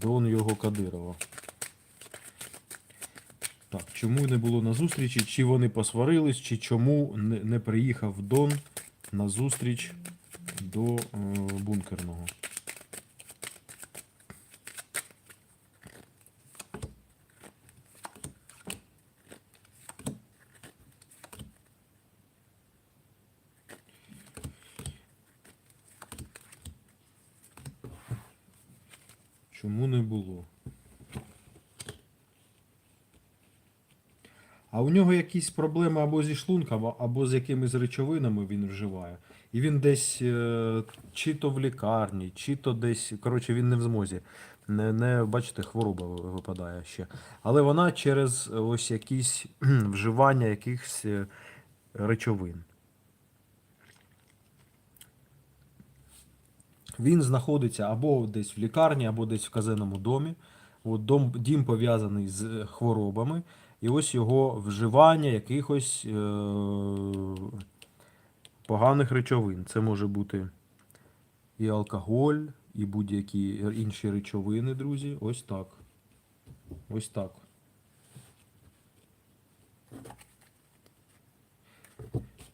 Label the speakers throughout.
Speaker 1: Дон його Кадирова. Так, чому не було на зустрічі? Чи вони посварились, чи чому не, приїхав Дон на зустріч до е, бункерного? Чому не було? А у нього якісь проблеми або зі шлунком, або з якимись речовинами він вживає. І він десь е, чи то в лікарні, чи то десь. Коротше, він не в змозі. Не, не бачите, хвороба випадає ще. Але вона через ось якісь вживання якихось е, речовин. Він знаходиться або десь в лікарні, або десь в казенному домі. От дом, дім пов'язаний з е, хворобами, і ось його вживання якихось е- поганих речовин. Це може бути і алкоголь, і будь-які інші речовини, друзі. Ось так. Ось так.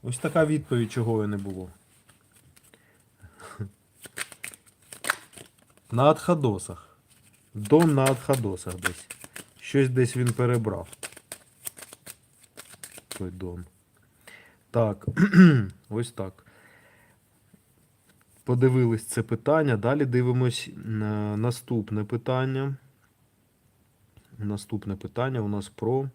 Speaker 1: Ось така відповідь, чого і не було. На Адхадосах. Дон на Адхадосах десь. Щось десь він перебрав. Той Дон. Так. Ось так. Подивились це питання. Далі дивимось на наступне питання. Наступне питання у нас про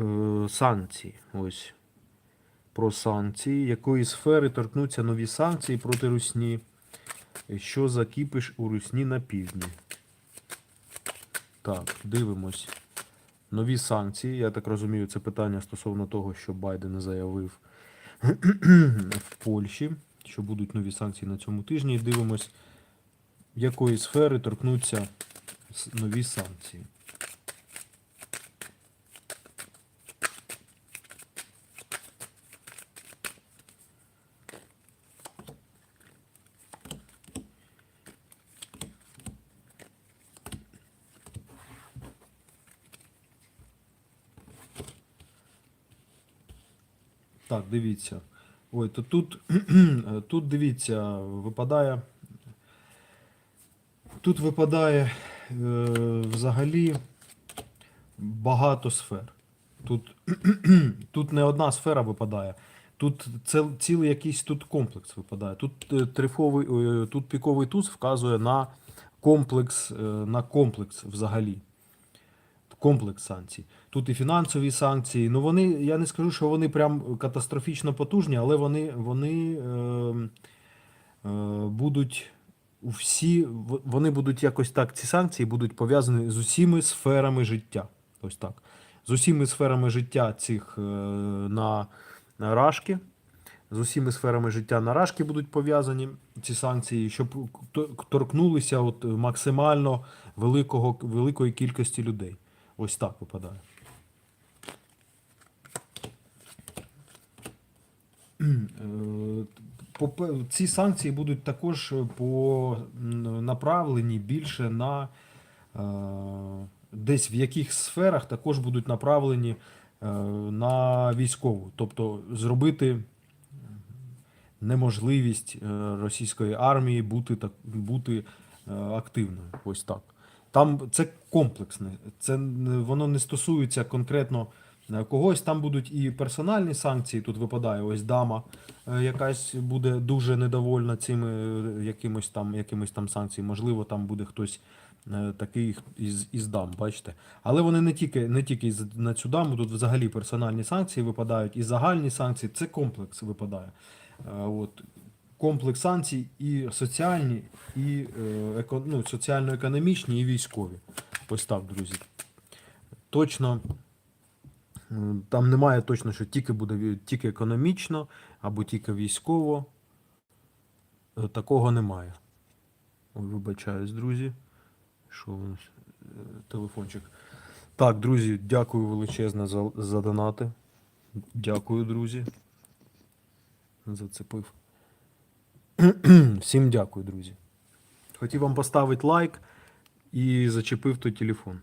Speaker 1: е, санкції. Ось про санкції, якої сфери торкнуться нові санкції проти Русні, що закипиш у Русні на півдні. Так, дивимось. Нові санкції. Я так розумію, це питання стосовно того, що Байден заявив в Польщі, що будуть нові санкції на цьому тижні. І дивимось, якої сфери торкнуться нові санкції. Дивіться. Ой, то тут, тут дивіться, випадає. Тут випадає е, взагалі багато сфер. Тут, тут не одна сфера випадає. Тут цілий якийсь тут комплекс випадає. Тут е, трифовий, е, тут піковий туз вказує на комплекс, е, на комплекс взагалі комплекс санкцій. Тут і фінансові санкції. Ну вони, я не скажу, що вони прям катастрофічно потужні, але вони, вони е, е, будуть всі, вони будуть якось так, ці санкції будуть пов'язані з усіми сферами життя. Ось так. З усіми сферами життя цих е, на, на рашки. З усіми сферами життя на рашки будуть пов'язані ці санкції, щоб торкнулися от максимально великого, великої кількості людей. Ось так випадає. Е, попе- Ці санкції будуть також по направлені більше на е, десь в яких сферах також будуть направлені е, на військову. Тобто зробити неможливість е, російської армії бути, так, бути е, активною. Ось так. Там це комплексне, це воно не стосується конкретно е, когось. Там будуть і персональні санкції. Тут випадає ось дама, е, якась буде дуже недовольна цими е, якимось там, якимось там санкціями. Можливо, там буде хтось е, такий із, із дам, бачите. Але вони не тільки, не тільки на цю даму, тут взагалі персональні санкції випадають, і загальні санкції, це комплекс випадає. От, комплекс санкцій і соціальні, і ну, соціально-економічні, і військові. Ось так, друзі. Точно. Там немає точно, що тільки буде тільки економічно або тільки військово. Е, Такого немає. Ой, вибачаюсь, друзі. Що у нас? Е, телефончик. Так, друзі, дякую величезне за, за донати. Дякую, друзі. Зацепив. Всім дякую, друзі. Хотів вам поставити лайк і зачепив той телефон.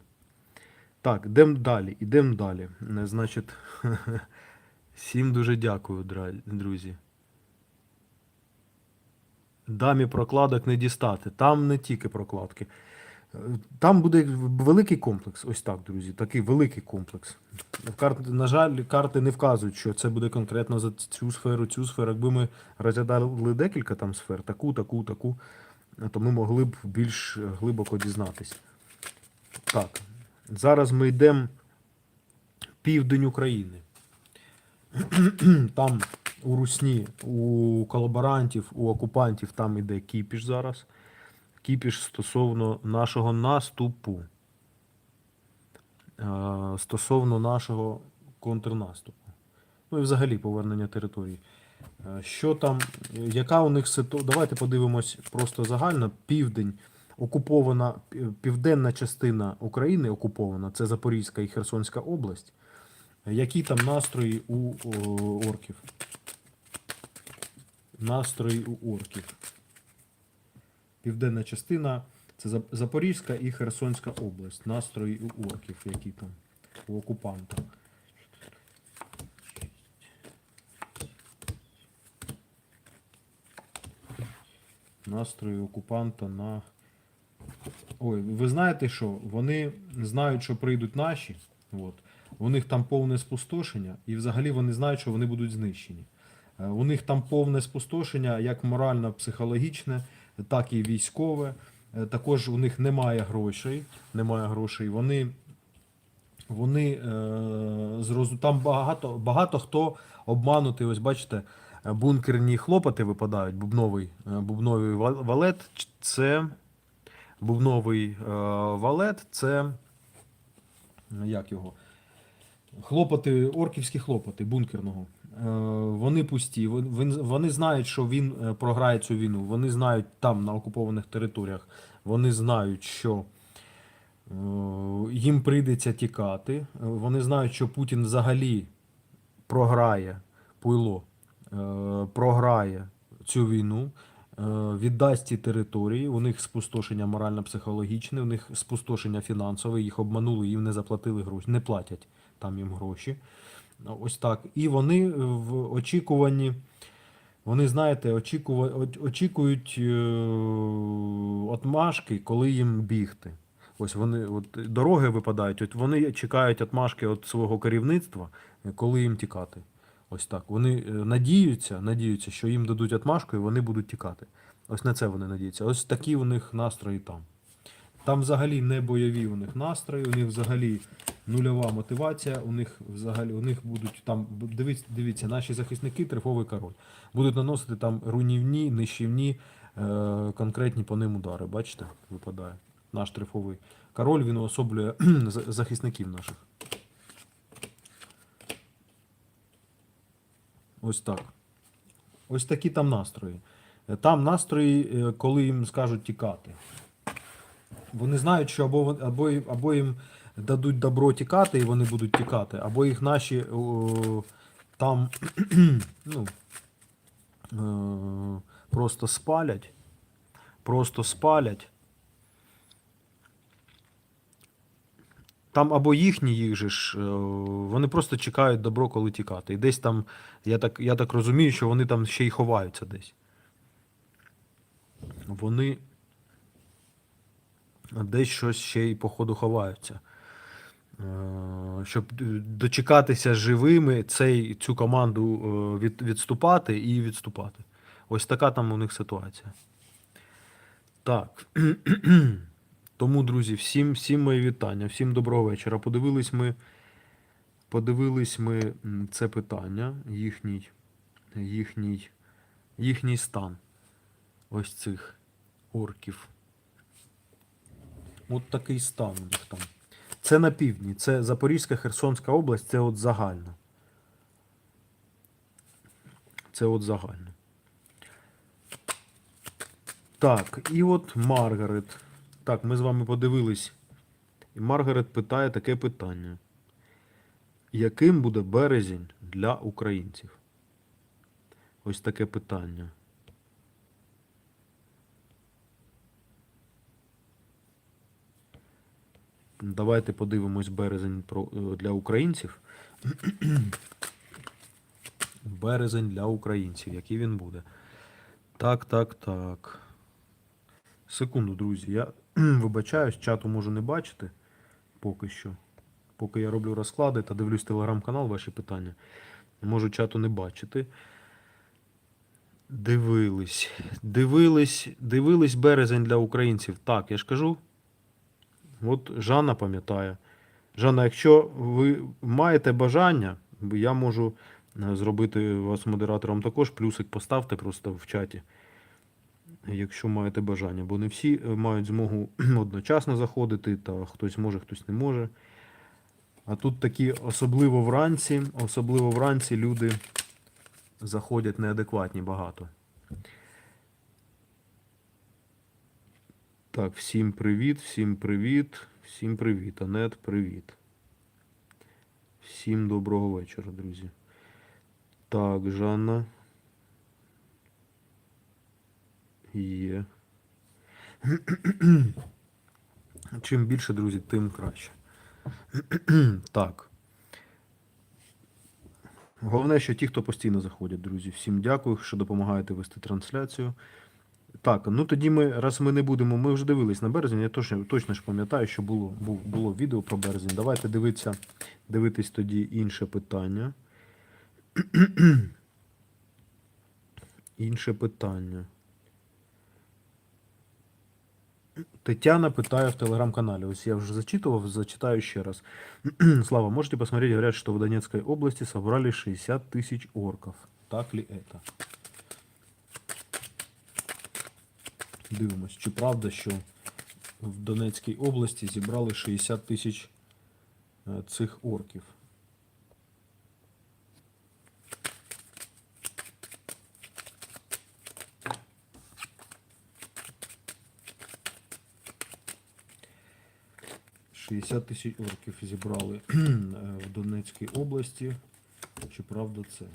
Speaker 1: Так, йдемо далі, ідемо далі. Е, Значить, всім дуже дякую, друзі. Дамі прокладок не дістати. Там не тільки прокладки. Е, Там буде великий комплекс. Ось так, друзі. Такий великий комплекс. На жаль, карти не вказують, що це буде конкретно за цю сферу, цю сферу. Якби ми розглядали декілька там сфер, таку, таку, таку, то ми могли б більш глибоко дізнатись. Так, зараз ми йдемо південь України. Там у Русні, у колаборантів, у окупантів там іде кіпіш зараз. Кіпіш стосовно нашого наступу. Стосовно нашого контрнаступу. Ну і взагалі повернення території. Що там, яка у них ситуація? Давайте подивимось просто загально. Південь, окупована, південна частина України окупована, це Запорізька і Херсонська область. Які там настрої у орків? Настрої у орків. Південна частина це Запорізька і Херсонська область. Настрої у орків, які там у окупанта. Настрої окупанта на. Ой, ви знаєте що? Вони знають, що прийдуть наші. От. У них там повне спустошення, і взагалі вони знають, що вони будуть знищені. Е, У них там повне спустошення, як морально-психологічне, так і військове. Е, Також у них немає грошей. Немає грошей. Вони, вони е, там багато, багато хто обманутий. Ось бачите, бункерні хлопоти випадають. Бубновий, бубновий валет. Це бубновий е, валет. Це як його? Хлопоти, орківські хлопоти бункерного. Е, Вони пусті. Вон- вон- Вони знають, що він е, програє цю війну. Вони знають там, на окупованих територіях. Вони знають, що їм прийдеться тікати. Вони знають, що Путін взагалі програє пуйло, програє цю війну, віддасть ці території. У них спустошення морально-психологічне, у них спустошення фінансове, їх обманули, їм не заплатили гроші, не платять там їм гроші. Ось так. І вони в очікуванні. Вони, знаєте, очікують е, отмашки, коли їм бігти. Ось вони, от дороги випадають, от вони чекають отмашки від свого керівництва, е, коли їм тікати. Ось так. Вони е, надіються, надіються, що їм дадуть отмашку і вони будуть тікати. Ось на це вони надіються. Ось такі у них настрої там. Там взагалі не бойові у них настрої, у них взагалі нульова мотивація, у них взагалі у них будуть там дивіться, дивіться, наші захисники, трифовий король, будуть наносити там руйнівні, нищівні, е, конкретні по ним удари. Бачите, випадає. Наш трифовий король він уособлює захисників наших. Ось так. Ось такі там настрої. Там настрої, е, коли їм скажуть тікати. Вони знають, що або, або, або їм дадуть добро тікати, і вони будуть тікати, або їх наші о, там ну, е, просто спалять. Просто спалять. Там або їхні їх же ж, е, вони просто чекають добро, коли тікати. І десь там, я так, я так розумію, що вони там ще й ховаються десь. Вони десь щось ще й походу ховаються. Е, Щоб е, дочекатися живими цей, цю команду від, відступати і відступати. Ось така там у них ситуація. Так. Тому, друзі, всім, всім мої вітання, всім доброго вечора. Подивились ми, подивились ми це питання, їхній, їхній, їхній стан ось цих орків. От такий стан у них там. Це на півдні, це Запорізька, Херсонська область, це от загально. Це от загально. Так, і от Маргарет. Так, ми з вами подивились. І Маргарет питає таке питання. Яким буде березень для українців? Ось таке питання. Давайте подивимось березень е, для українців. Березень для українців. Який він буде? Так, так, так. Секунду, друзі. я... вибачаюсь, чату можу не бачити поки що. Поки я роблю розклади та дивлюсь телеграм-канал, ваші питання. Можу чату не бачити. Дивились. Дивились, дивились березень для українців. Так, я ж кажу. От Жанна пам'ятає. Жанна, якщо ви маєте бажання, я можу е, зробити вас модератором також, плюсик поставте просто в чаті. Якщо маєте бажання, бо не всі е, мають змогу одночасно заходити, та хтось може, хтось не може. А тут такі, особливо вранці, особливо вранці люди заходять неадекватні багато. Так, всім привіт, всім привіт, всім привіт. Анет, привіт. Всім доброго вечора, друзі. Так, Жанна. Є. Чим більше, друзі, тим краще. так. Головне, що ті, хто постійно заходять, друзі. Всім дякую, що допомагаєте вести трансляцію. Так, ну тоді ми, раз ми не будемо, ми вже дивились на березень, я точно, точно ж пам'ятаю, що було, було відео про березень. Давайте дивитися, дивитись тоді інше питання. інше питання. Тетяна питає в телеграм-канале. Ось я уже зачитывал, зачитаю еще раз. Слава, можете посмотреть, говорят, что в Донецкой области собрали 60 тысяч орков. Так ли это? Дивимось, чи правда, що в Донецькій області зібрали 60 тисяч е, цих орків. Шістдесят тисяч орків зібрали в Донецькій області. Чи правда це?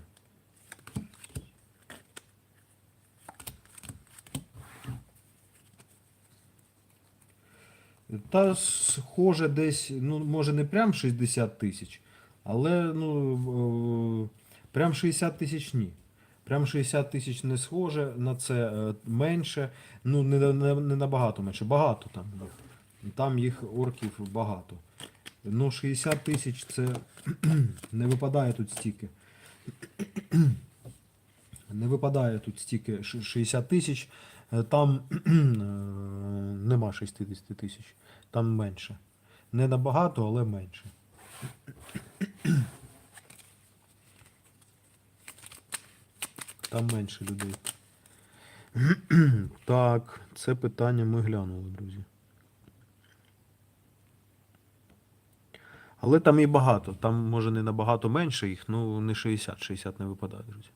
Speaker 1: Та схоже десь, ну, може не прям 60 тисяч, але ну, прям 60 тисяч ні. Прям 60 тисяч не схоже на це е, менше, ну не, не, не набагато менше, багато там. Там їх орків багато. Ну 60 тисяч це не випадає тут стільки. Не випадає тут стільки 60 тисяч, е, там е, нема 60 тисяч, там менше. Не набагато, але менше. Там менше людей. Так, це питання ми глянули, друзі. Але там і багато. Там може не набагато менше їх, ну не 60, 60 не випадає, друзі.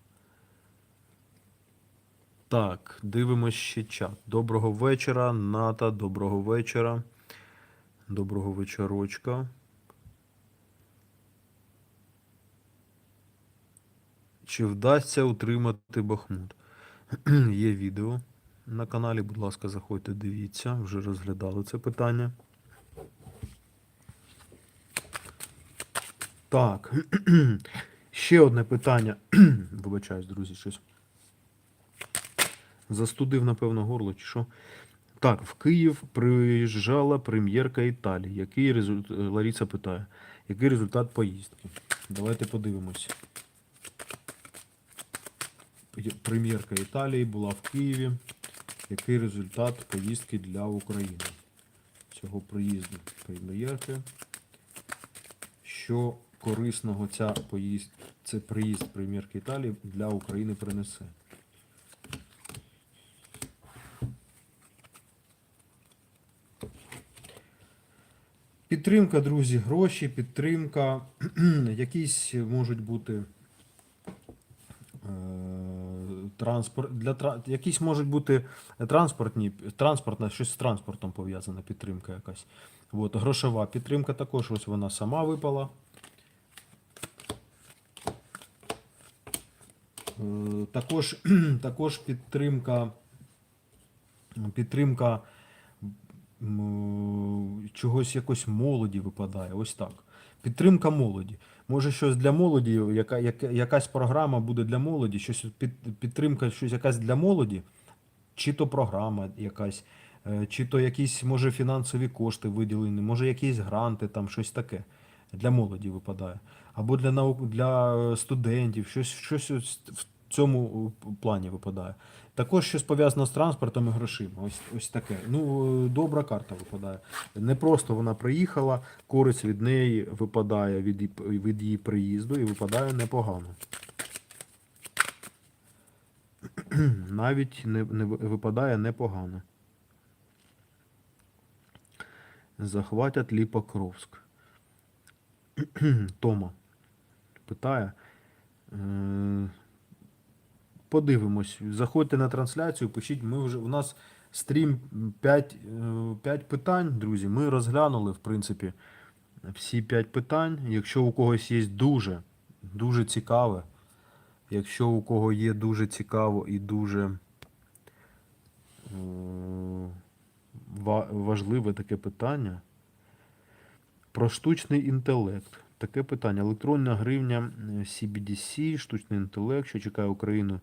Speaker 1: Так, дивимось ще чат. Доброго вечора, Ната, доброго вечора. Доброго вечорочка. Чи вдасться утримати Бахмут? Є відео на каналі, будь ласка, заходьте, дивіться, вже розглядали це питання. Так. Ще одне питання. Вибачаюсь, друзі, щось. Застудив, напевно, горло чи що. Так, в Київ приїжджала прем'єрка Італії. Який результат... Ларіса питає, який результат поїздки? Давайте подивимось. Прем'єрка Італії була в Києві. Який результат поїздки для України? Цього приїзду прем'єрки. Що корисного ця поїзд... це приїзд прем'єрки Італії для України принесе? Підтримка, друзі, гроші, підтримка, якісь можуть бути е, транспорт для якісь можуть бути транспортні, транспортна, щось з транспортом пов'язана підтримка якась. От, грошова підтримка також, ось вона сама випала. Також, також підтримка, підтримка чогось якось молоді випадає. Ось так. Підтримка молоді. Може, щось для молоді, яка, яка, якась програма буде для молоді, щось під, підтримка, щось якась для молоді, чи то програма якась, е, чи то якісь, може, фінансові кошти виділені, може, якісь гранти, там щось таке для молоді випадає. Або для наук для е, студентів, щось, щось в цьому е, плані випадає. Також щось пов'язано з транспортом і грошима. Ось, ось таке. Ну, е, добра карта випадає. Не просто вона приїхала, користь від неї випадає від, її- від її приїзду і випадає непогано. Навіть не, не випадає непогано. Захватять ли Покровськ? Тома питає. Е, Подивимось. Заходьте на трансляцію, пишіть. Ми вже у нас стрім 5, 5 питань, друзі. Ми розглянули, в принципі, всі 5 питань. Якщо у когось є дуже, дуже цікаве, якщо у кого є дуже цікаво і дуже е, важливе таке питання. Про штучний інтелект. Таке питання. Електронна гривня е, CBDC, штучний інтелект, що чекає Україну.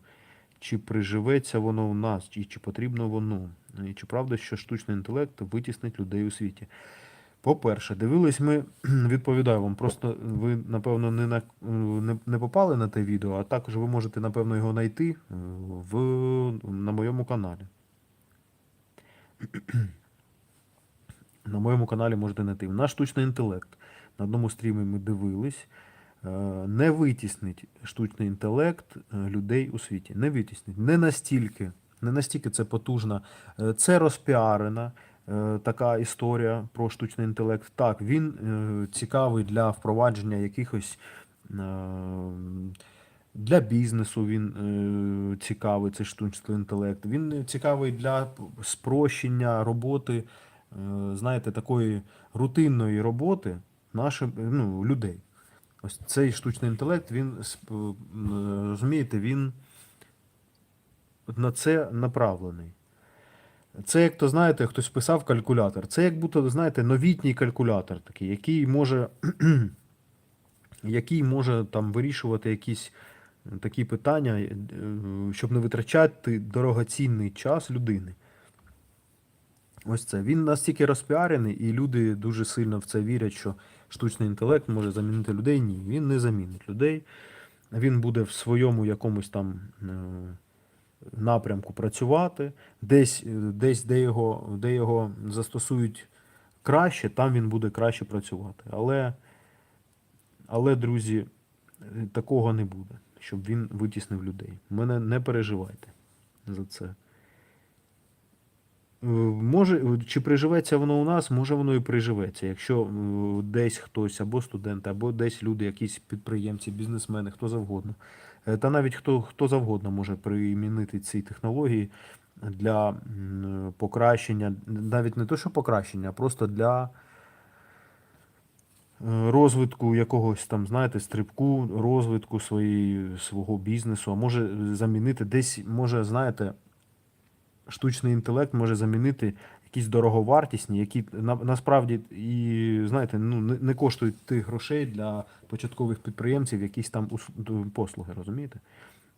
Speaker 1: Чи приживеться воно у нас, і чи потрібно воно? І чи правда, що штучний інтелект витіснить людей у світі? По-перше, дивились ми, відповідаю вам, просто ви, напевно, не, на, не, не попали на те відео, а також ви можете, напевно, його знайти е, в, на моєму каналі. На моєму каналі можете знайти. Наш штучний інтелект. На одному стрімі ми дивились. е, Не витіснить штучний інтелект е, людей у світі. Не витіснить. Не настільки, не настільки це потужна. Е, Це розпіарена така історія про штучний інтелект. Так, він цікавий для впровадження якихось. Для бізнесу він цікавий, цей штучний інтелект. Він цікавий для спрощення роботи, знаєте, такої рутинної роботи наших ну, людей. Ось цей штучний інтелект, він розумієте, він на це направлений. Це, як то знаєте, хтось писав калькулятор. Це як будто, знаєте, новітній калькулятор такий, який може, який може там вирішувати якісь такі питання, е, щоб не витрачати дорогоцінний час людини. Ось це. Він настільки розпіарений, і люди дуже сильно в це вірять, що штучний інтелект може замінити людей. Ні, він не замінить людей. Він буде в своєму якомусь там е, напрямку працювати, десь, е, десь де, його, де його застосують краще, там він буде краще працювати. Але, але друзі, е, такого не буде, щоб він витіснив людей. Мене не переживайте за це. Е, Може, чи приживеться воно у нас, може воно і приживеться. Якщо е, десь хтось, або студенти, або десь люди, якісь підприємці, бізнесмени, хто завгодно. Е, Та навіть хто, хто завгодно може примінити ці технології для покращення, навіть не то, що покращення, а просто для е, розвитку якогось там, знаєте, стрибку, розвитку своєї, свого бізнесу, а може замінити десь, може, знаєте, штучний інтелект може замінити якісь дороговартісні, які на, насправді і знаєте, ну не, не коштують тих грошей для початкових підприємців, якісь там послуги, розумієте?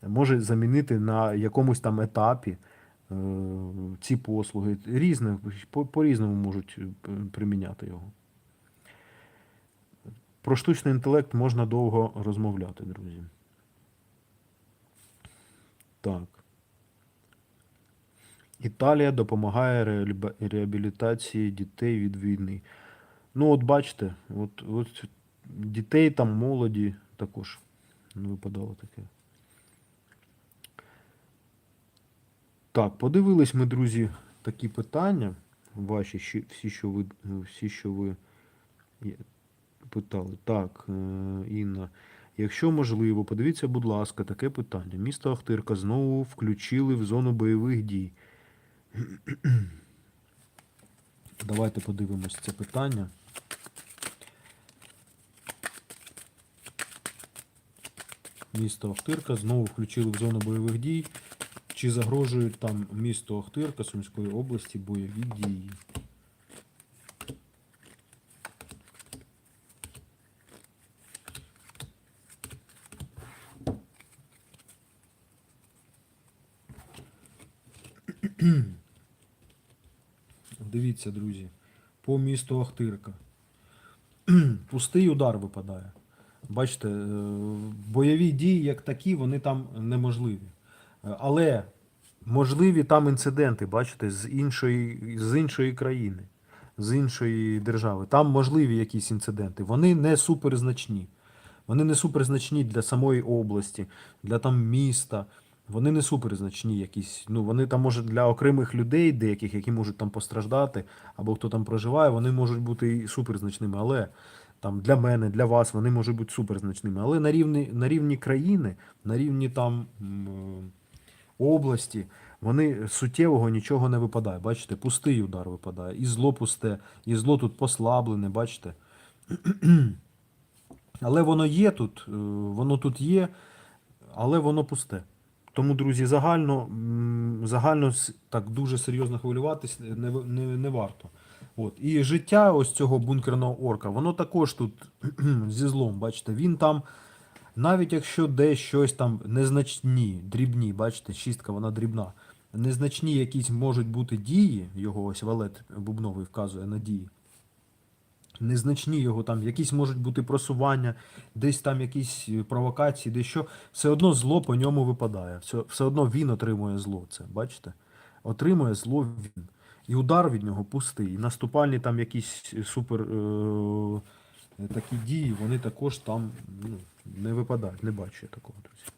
Speaker 1: Може замінити на якомусь там етапі е, ці послуги. Різне, по- по-різному можуть е, приміняти його. Про штучний інтелект можна довго розмовляти, друзі. Так. Італія допомагає реабілітації дітей від війни. Ну, от бачите, от, от дітей там, молоді також випадало таке. Так, подивились ми, друзі, такі питання. Ваші, всі, що ви, всі, що ви питали. Так, е, Інна. Якщо можливо, подивіться, будь ласка, таке питання. Місто Ахтирка знову включили в зону бойових дій. Давайте подивимось це питання. Місто Ахтирка знову включили в зону бойових дій. Чи загрожує там місто Ахтирка Сумської області бойові дії? mm Дивіться, друзі, по місту Охтирка. Пустий удар випадає. Бачите, е, бойові дії, як такі, вони там неможливі. Е, Але можливі там інциденти, бачите, з іншої, з іншої країни, з іншої держави. Там можливі якісь інциденти. Вони не суперзначні. Вони не суперзначні для самої області, для там міста. Вони не суперзначні якісь. Ну, вони там може для окремих людей, деяких, які можуть там постраждати, або хто там проживає, вони можуть бути і суперзначними. Але там для мене, для вас вони можуть бути суперзначними. Але на рівні, на рівні країни, на рівні там е, області, вони суттєвого нічого не випадає. Бачите, пустий удар випадає. І зло пусте, і зло тут послаблене, бачите. Але воно є тут, е, воно тут є, але воно пусте. Тому, друзі, загально, загально так дуже серйозно хвилюватись не, не, не варто. От. І життя ось цього бункерного орка, воно також тут зі злом, бачите, він там, навіть якщо десь щось там незначні, дрібні, бачите, шістка, вона дрібна, незначні якісь можуть бути дії, його ось валет бубновий вказує на дії, незначні його там, якісь можуть бути просування, десь там якісь е, провокації, десь що, все одно зло по ньому випадає. Все, все одно він отримує зло. Це, бачите? Отримує зло він. І удар від нього пустий. І наступальні там якісь супер е- такі дії, вони також там ну, не випадають. Не бачу я такого, друзі.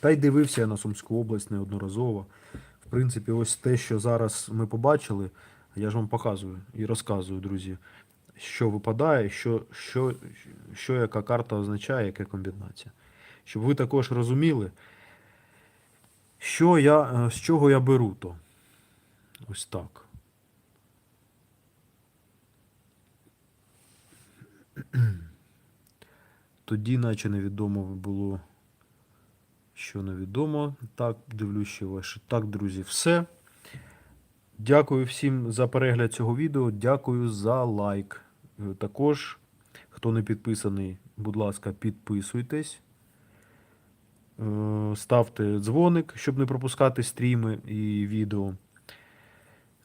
Speaker 1: Та й дивився я на Сумську область неодноразово. В принципі, ось те, що зараз ми побачили, я ж вам показую і розказую, друзі, що випадає, що, що, що яка карта означає, яка комбінація. Щоб ви також розуміли, що я, е, з чого я беру то. Ось так. Тоді, наче невідомо було, що невідомо. Так, дивлюсь, що ваше. Так, друзі, все. Дякую всім за перегляд цього відео. Дякую за лайк. Е, Також, хто не підписаний, будь ласка, підписуйтесь. Е, Ставте дзвоник, щоб не пропускати стріми і відео.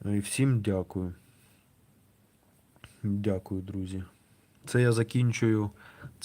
Speaker 1: Е, І всім дякую. Дякую, друзі. Це я закінчую. Це